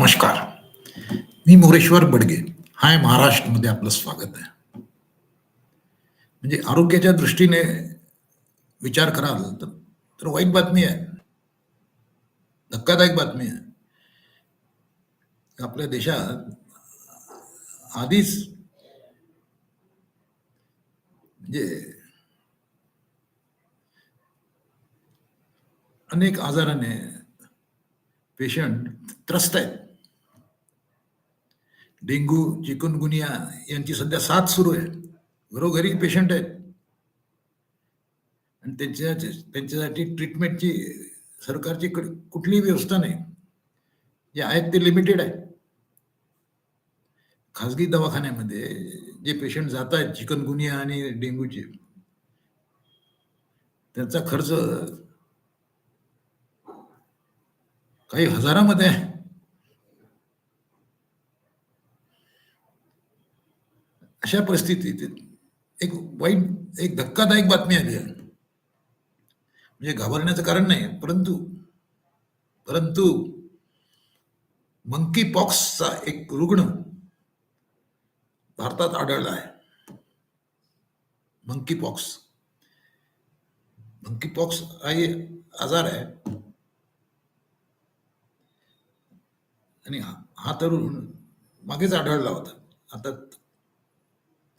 नमस्कार. मी मोरेश्वर बडगे. हाय महाराष्ट्रमध्ये आपलं स्वागत आहे. म्हणजे आरोग्याच्या दृष्टीने विचार कराल तर तर वाईट बातमी आहे. धक्कादायक बातमी आहे. आपल्या देशात आधीच म्हणजे अनेक आजाराने पेशंट त्रस्त आहेत. डेंग्यू चिकनगुनिया यांची सध्या साथ सुरू आहे. घरोघरी पेशंट आहेत. आणि त्यांच्या त्यांच्यासाठी ट्रीटमेंटची सरकारची कुठलीही व्यवस्था नाही. जे आहेत ते लिमिटेड आहे खाजगी दवाखान्यामध्ये जे पेशंट जात आहेत चिकनगुनिया आणि डेंग्यूचे त्यांचा खर्च काही हजारामध्ये आहे. अशा परिस्थितीत एक वाईट एक धक्कादायक बातमी आली आहे. म्हणजे घाबरण्याचं कारण नाही परंतु परंतु मंकी पॉक्सचा एक रुग्ण भारतात आढळला आहे. मंकी पॉक्स मंकी पॉक्स हा आजार आहे. आणि हा हा तरुण मागेच आढळला होता. आता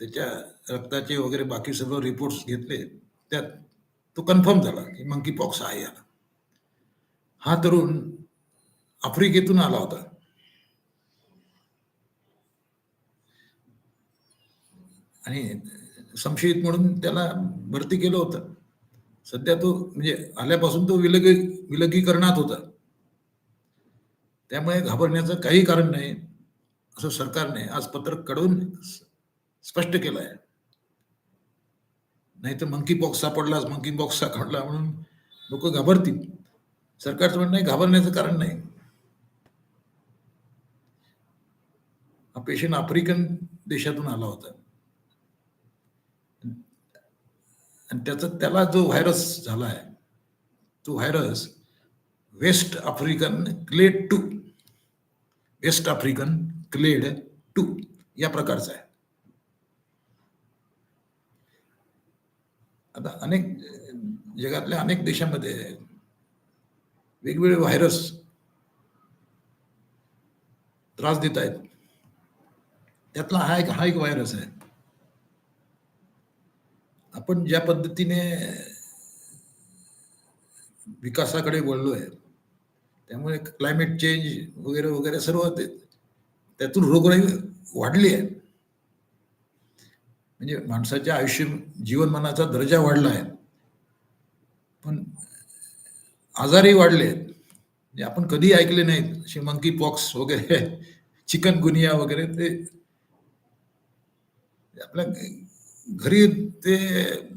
त्याच्या रक्ताचे वगैरे बाकी सर्व रिपोर्ट्स घेतले त्यात तो कन्फर्म झाला की मंकी पॉक्स आहे याला. हा तरुण आफ्रिकेतून आला होता. आणि संशयित म्हणून त्याला भरती केलं होतं. सध्या तो म्हणजे आल्यापासून तो विलगी विलगीकरणात होता. त्यामुळे घाबरण्याचं काही कारण नाही असं सरकारने आज पत्रककडून स्पष्ट केलं आहे नाही तर मंकी बॉक्स सापडलाच मंकी बॉक्स सापडला म्हणून लोक घाबरतील. सरकारचं म्हणणं नाही घाबरण्याचं कारण नाही. हा पेशंट आफ्रिकन देशातून आला होता. आणि त्याचा त्याला जो व्हायरस झाला आहे तो virus west African clade two west African clade two या प्रकारचा आहे. आता अनेक जगातल्या अनेक देशामध्ये वेगवेगळे व्हायरस त्रास देत आहेत. त्यातला हा एक हा एक व्हायरस आहे. आपण ज्या पद्धतीने विकासाकडे वळलोय त्यामुळे क्लायमेट चेंज वगैरे वगैरे सर्व ते त्यातून रोगराई वाढली आहे. म्हणजे माणसाच्या आयुष्य जीवनमानाचा दर्जा वाढला आहे पण आजारही वाढले. आहेत म्हणजे आपण कधी ऐकले नाहीत. असे मंकी पॉक्स वगैरे चिकन गुनिया वगैरे ते आपल्या घरी ते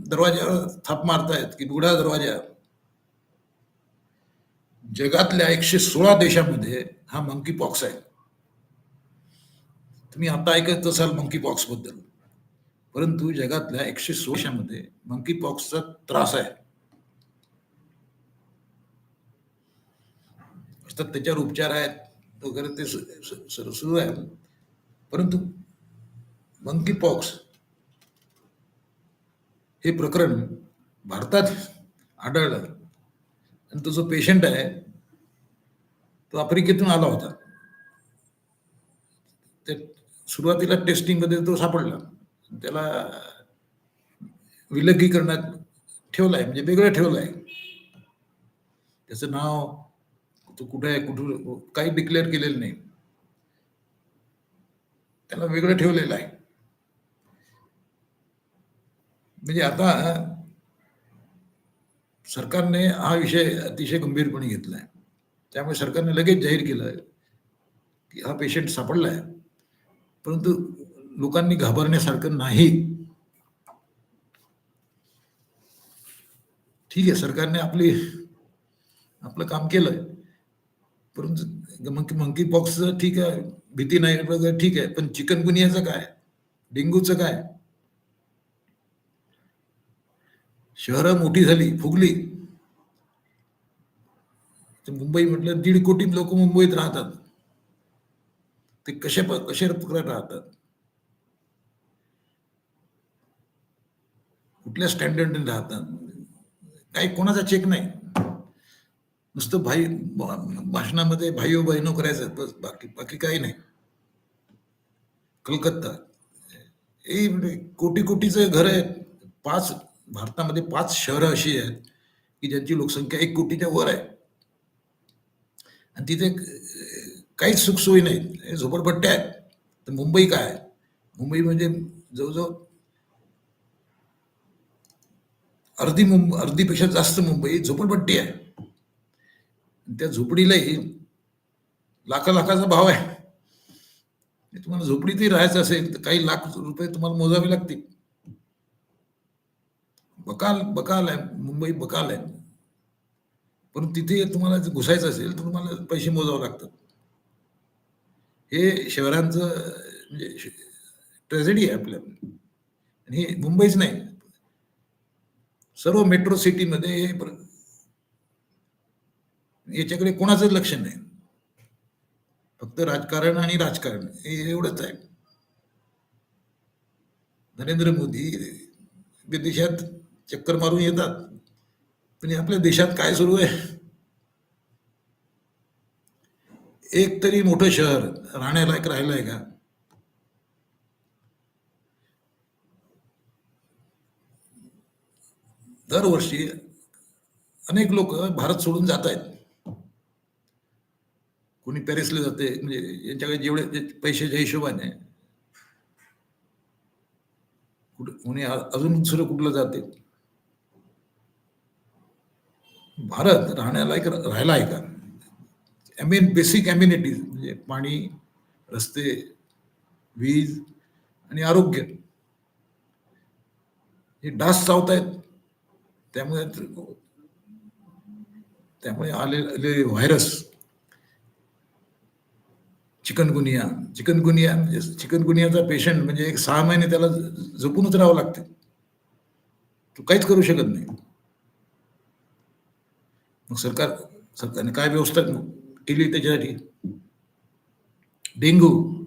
दरवाज्यावर थाप मारतायत की बुडा दरवाजा. जगातल्या एकशे सोळा देशामध्ये हा मंकी पॉक्स आहे. तुम्ही आता ऐकत असाल मंकी पॉक्सबद्दल. परंतु जगातल्या एकशे सोळामध्ये मंकी पॉक्सचा त्रास आहे. अर्थात उपचार आहेत, वगैरे ते सुरू परंतु मंकी पॉक्स हे प्रकरण भारतात आढळलं. तो जो पेशंट आहे तो आफ्रिकेतून आला होता. ते सुरुवातीला टेस्टिंगमध्ये तो सापडला. त्याला विलगीकरणात ठेवलाय म्हणजे वेगळं ठेवलंय. त्याचं नाव तो कुठे आहे कुठून काही डिक्लेअर केलेलं नाही. त्याला वेगळं ठेवलेलं आहे. म्हणजे आता सरकारने हा विषय अतिशय गंभीरपणे घेतलाय. त्यामुळे सरकारने लगेच जाहीर केलं की हा पेशंट सापडलाय. परंतु लोकांनी घाबरण्यासारखं नाही. ठीक आहे सरकारने आपली आपलं काम केलंय. परंतु मंकी मंकी पॉक्स ठीक आहे भीती नाही वगैरे ठीक आहे पण चिकन गुनियाचं काय? डेंग्यूचं काय? शहरं मोठी झाली फुगली. मुंबई म्हटलं दीड कोटी लोक मुंबईत राहतात. ते कशा प- कशा प्रकारे राहतात? कुठल्या स्टँडर्डने राहतात? काही कोणाचा चेक नाही. नुसतं भाई भा- भाषणामध्ये भाई बहिणो करायचं बस बाकी बाकी काही नाही. कलकत्ता. ए म्हणजे कोटी कोटीचं घर आहे पाच भारतामध्ये पाच शहरं अशी आहेत की ज्यांची लोकसंख्या एक कोटीच्या वर आहे. आणि तिथे काहीच सुखसोयी नाही हे झोपडपट्ट्या आहेत. तर मुंबई काय आहे? मुंबई म्हणजे जवळजवळ अर्धी मुंबई अर्धीपेक्षा जास्त मुंबई झोपडपट्टी आहे. त्या झोपडीलाही लाखा लाखाचा भाव आहे. तुम्हाला झोपडीतही राहायचं असेल तर काही लाख रुपये तुम्हाला मोजावे लागतील. बकाल बकाल आहे मुंबई बकाल आहे. पण तिथे तुम्हाला जर घुसायचं असेल तर तुम्हाला पैसे मोजावे लागतात. हे शहरांचं म्हणजे ट्रेजेडी आहे आपल्या. आणि हे मुंबईच नाही. सर्व मेट्रो सिटीमध्ये प्र- याच्याकडे कोणाचं लक्ष नाही. फक्त राजकारण आणि राजकारण हे एवढंच आहे. नरेंद्र मोदी विदेशात चक्कर मारून येतात. पण आपल्या देशात काय सुरू आहे? एक तरी मोठं शहर राहण्यालायक राहिलं आहे का? दरवर्षी अनेक लोक भारत सोडून जात आहेत. कोणी पॅरिसला जाते म्हणजे यांच्याकडे जेवढे पैशाच्या हिशोबाने कुणी अजून दुसरं कुठलं जाते. भारत राहण्यालायक रा- राहिला आहे का आय बेसिक अम्युनिटीज म्हणजे पाणी रस्ते वीज आणि आरोग्य. हे डास चावतायत. त्यामुळे त्यामुळे आलेले व्हायरस चिकनगुनिया. चिकनगुनिया म्हणजे चिकनगुनियाचा पेशंट म्हणजे एक सहा महिने त्याला ज- जपूनच राहावं लागते. तो काहीच करू शकत नाही. मग सरकार सरकारने काय व्यवस्था केली त्याच्यासाठी? डेंग्यू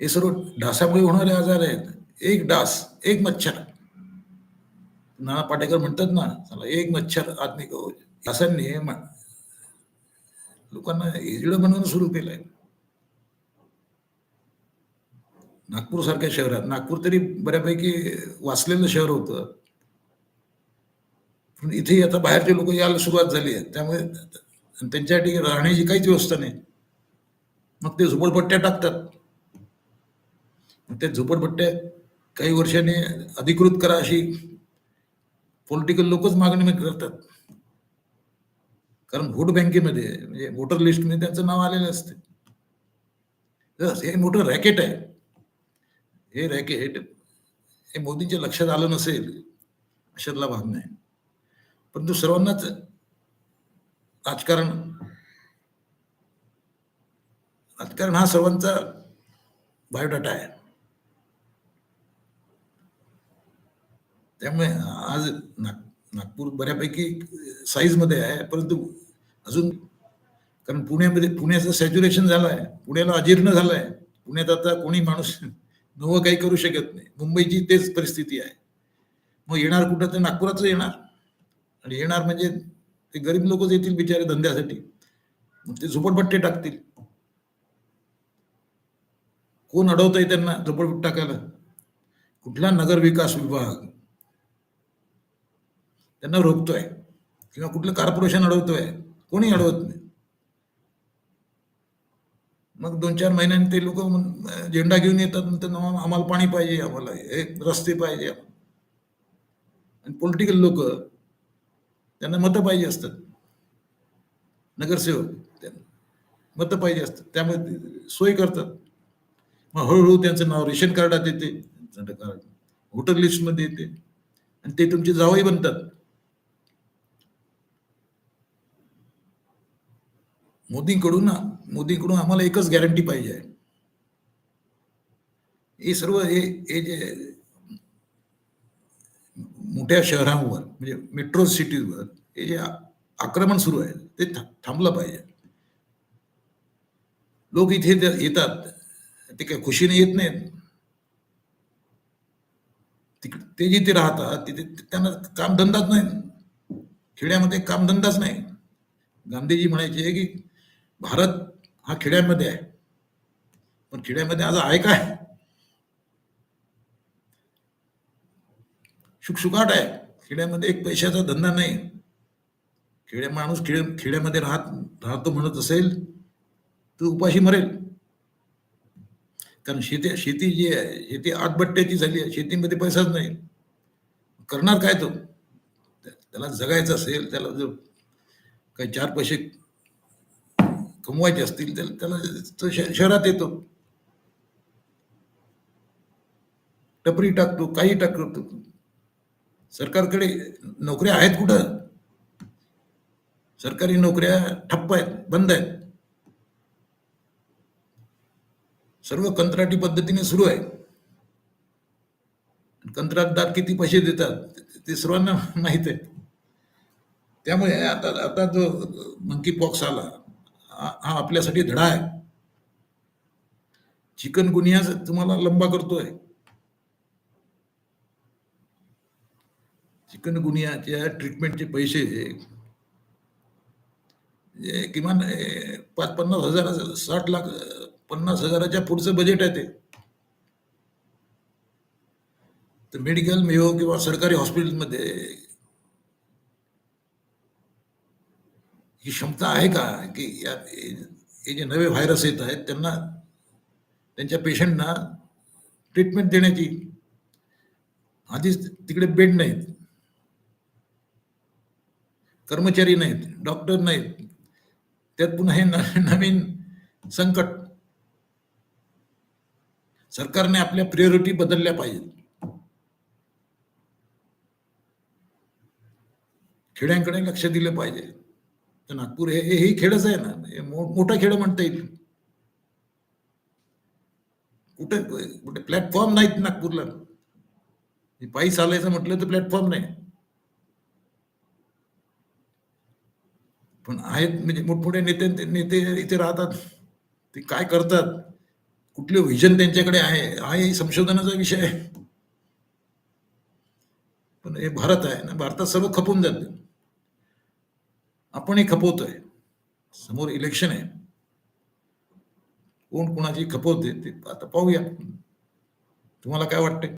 हे सर्व डासामुळे होणारे आजार आहेत. एक डास एक मच्छर. नाना पाटेकर म्हणतात ना चला एक मच्छर आदमी को डासांनी लोकांना एजड बनवणं सुरू केलंय. नागपूर सारख्या शहरात नागपूर तरी बऱ्यापैकी वाचलेलं शहर होतं. पण इथे आता बाहेरचे लोक यायला सुरुवात झाली आहे. त्यामुळे त्यांच्यासाठी राहण्याची काहीच व्यवस्था नाही. मग ते झोपडपट्ट्या टाकतात. मग त्या झोपडपट्ट्या काही वर्षाने अधिकृत करा अशी पॉलिटिकल लोकच मागणी करतात. कारण व्होट बँकेमध्ये म्हणजे वोटर लिस्टमध्ये त्यांचं नाव आलेलं असते. बस, हे मोठं रॅकेट आहे. हे रॅकेट हे मोदींच्या लक्षात आलं नसेल अशातला भाग नाही. परंतु सर्वांनाच राजकारण राजकारण हा सर्वांचा बायोडाटा आहे. त्यामुळे आज नाग नागपूर बऱ्यापैकी साईजमध्ये आहे परंतु अजून कारण पुण्यामध्ये पुण्याचं सॅच्युरेशन झालं आहे पुण्याला अजीर्ण झालं आहे पुण्यात आता कोणी माणूस नवं काही करू शकत नाही. मुंबईची तेच परिस्थिती आहे. मग येणार कुठं तर नागपुरातच येणार. आणि येणार म्हणजे ते गरीब लोकच येतील बिचारे धंद्यासाठी. मग ते झोपडपट्टे टाकतील. कोण अडवतंय त्यांना झोपडपट्टी टाकायला? कुठला नगर विकास विभाग? त्यांना रोखतोय. किंवा कुठलं कॉर्पोरेशन अडवतोय. कोणी अडवत नाही. मग दोन चार महिन्यांनी ते लोक झेंडा घेऊन येतात म्हणतात आम्हाला पाणी पाहिजे आम्हाला हे रस्ते पाहिजे. आणि पॉलिटिकल लोक त्यांना मतं पाहिजे असतात. नगरसेवक त्यांना मतं पाहिजे असतात. त्यामुळे सोय करतात. मग हळूहळू त्यांचं नाव रेशन कार्डात येते. कार्ड वोटर लिस्टमध्ये येते. आणि ते तुमचे जावई बनतात. मोदींकडून ना मोदींकडून आम्हाला एकच गॅरंटी पाहिजे आहे. हे सर्व हे हे जे मोठ्या शहरांवर म्हणजे मेट्रो सिटीजवर हे जे आक्रमण सुरू आहे ते थांबलं पाहिजे. लोक इथे येतात ते काही खुशीने येत नाहीत. तिकडे ते जिथे राहतात तिथे त्यांना कामधंदाच नाही. खेड्यामध्ये कामधंदाच नाही. गांधीजी म्हणायचे की भारत हा खेड्यामध्ये आहे. पण खेड्यामध्ये आज आहे काय? शुकशुकाट आहे. खेड्यामध्ये एक पैशाचा धंदा नाही. खेड्या माणूस खेड खेड्यामध्ये राहत राहतो म्हणत असेल तर उपाशी मरेल. कारण शेती शेती जी आहे शेती आतबट्ट्याची झाली आहे. शेतीमध्ये पैसाच नाही. करणार काय तो? त्याला जगायचं असेल त्याला जर काही चार पैसे कमवायचे असतील तर त्याला तो श- शहरात येतो टपरी टाकतो काही टाकतो सरकारकडे नोकऱ्या आहेत कुठं सरकारी नोकऱ्या ठप्प आहेत बंद आहेत सर्व कंत्राटी पद्धतीने सुरू आहे कंत्राटदार किती पैसे देतात ते सर्वांना माहीत आहे त्यामुळे आता आता जो मंकी पॉक्स आला हा आपल्यासाठी धडा आहे. चिकन गुनिया तुम्हाला लंबा करतोय. चिकन गुन्ह्याच्या ट्रीटमेंटचे पैसे किमान पाच पन्नास हजार साठ लाख पन्नास हजाराच्या पुढचं बजेट आहे ते. तर मेडिकल मेयो किंवा सरकारी हॉस्पिटलमध्ये ही क्षमता आहे का? की या हे जे नवे व्हायरस येत आहेत त्यांना त्यांच्या पेशंटना ट्रीटमेंट देण्याची. आधीच तिकडे बेड नाहीत. कर्मचारी नाहीत डॉक्टर नाहीत. त्यात पुन्हा हे नवीन संकट. सरकारने आपल्या प्रियोरिटी बदलल्या पाहिजेत. खेड्यांकडे लक्ष दिलं पाहिजे. तर नागपूर हे हे- हे आहे ना. हे मोठा मोठं म्हणता येईल. कुठे कुठे प्लॅटफॉर्म नाहीत नागपूरला. हे पायी चालायचं म्हटलं तर प्लॅटफॉर्म नाही. पण आहेत म्हणजे मोठमोठे नेते नेते इथे राहतात. ते काय करतात? कुठले व्हिजन त्यांच्याकडे आहे? हा ही संशोधनाचा विषय. आहे पण हे भारत आहे ना. भारतात सर्व खपून जाते. आपण हे खपवतोय. समोर इलेक्शन आहे. कोण कोणाची खपवते ते आता पाहूया. तुम्हाला काय वाटतंय?